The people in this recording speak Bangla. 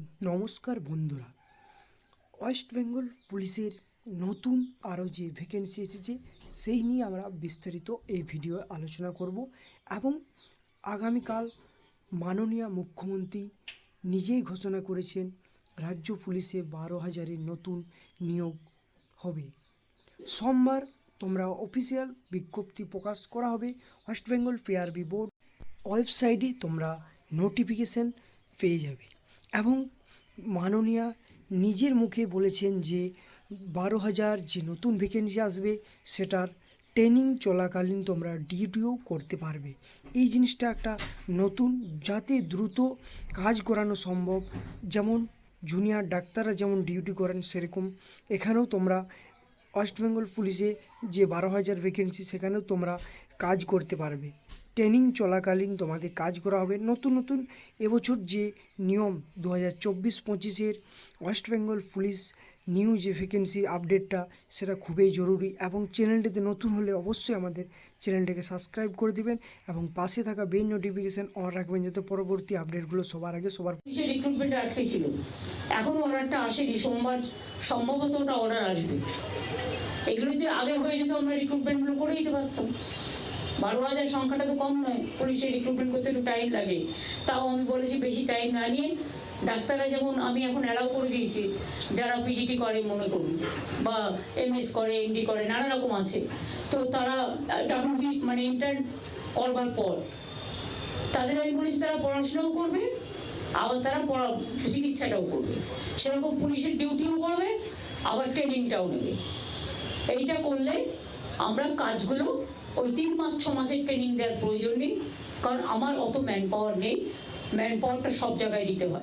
নমস্কার বন্ধুরা। ওয়েস্ট বেঙ্গল পুলিশের নতুন আরও যে ভ্যাকেন্সি এসেছে, সেই নিয়ে আমরা বিস্তারিত এই ভিডিও আলোচনা করব এবং আগামীকাল মাননীয় মুখ্যমন্ত্রী নিজেই ঘোষণা করেছেন, রাজ্য পুলিশে বারো হাজারের নতুন নিয়োগ হবে। সোমবার তোমরা অফিসিয়াল বিজ্ঞপ্তি প্রকাশ করা হবে ওয়েস্ট বেঙ্গল পিআরবি বোর্ড ওয়েবসাইটে তোমরা নোটিফিকেশন পেয়ে যাবে। এবং মাননীয়া নিজের মুখে বলেছেন যে বারো হাজার যে নতুন ভ্যাকেন্সি আসবে, সেটার ট্রেনিং চলাকালীন তোমরা ডিউটিও করতে পারবে। এই জিনিসটা একটা নতুন, যাতে দ্রুত কাজ করানো সম্ভব। যেমন জুনিয়র ডাক্তাররা যেমন ডিউটি করেন, সেরকম এখানেও তোমরা ওয়েস্ট বেঙ্গল পুলিশে যে বারো হাজার ভ্যাকেন্সি সেখানেও তোমরা কাজ করতে পারবে। ট্রেনিং চলাকালীন তোমাদের কাজ করা হবে। নতুন নতুন এবছর যে নিয়ম দু হাজার চব্বিশ পঁচিশের ওয়েস্ট বেঙ্গল পুলিশ নিউ যে ভ্যাকেন্সি আপডেটটা, সেটা খুবই জরুরি এবং চ্যানেলটিতে নতুন হলে অবশ্যই আমাদের চ্যানেলটাকে সাবস্ক্রাইব করে দিবেন এবং পাশে থাকা বেল নোটিফিকেশান অন রাখবেন যাতে পরবর্তী আপডেটগুলো সবার আগে সবার রিক্রুটমেন্ট আটকে ছিল। এখনও অর্ডারটা আসেনি, সোমবার সম্ভবত ওটা অর্ডার আসবে। এগুলো যদি আগে হয়ে যেত, আমরা রিক্রুটমেন্টগুলো করে দিতে পারতাম। বারো হাজার সংখ্যাটা তো কম নয় পুলিশের রিক্রুটমেন্ট করতে একটু টাইম লাগে। তাও আমি বলেছি বেশি টাইম না নিয়ে ডাক্তাররা যেমন আমি এখন অ্যালাউ করে দিয়েছি, যারা পিজিটি করে মনে করুন, বা এমএস করে এমডি করে, নানা রকম আছে। তো তারা ডাব্লিউবি মানে ইন্টার্ন করবার পর, তাদের আমি বলেছি তারা পড়াশোনাও করবে, আবার তারা পড়া, চিকিৎসাটাও করবে। সেরকম পুলিশের ডিউটিও করবে, আবার ট্রেনিংটাও নেবে। এইটা করলে আমরা কাজগুলো ওই তিন মাস, ছ মাসের ট্রেনিং দেওয়ার প্রয়োজন নেই, কারণ আমার অত ম্যান পাওয়ার নেই। ম্যান পাওয়ারটা সব জায়গায় দিতে হয়।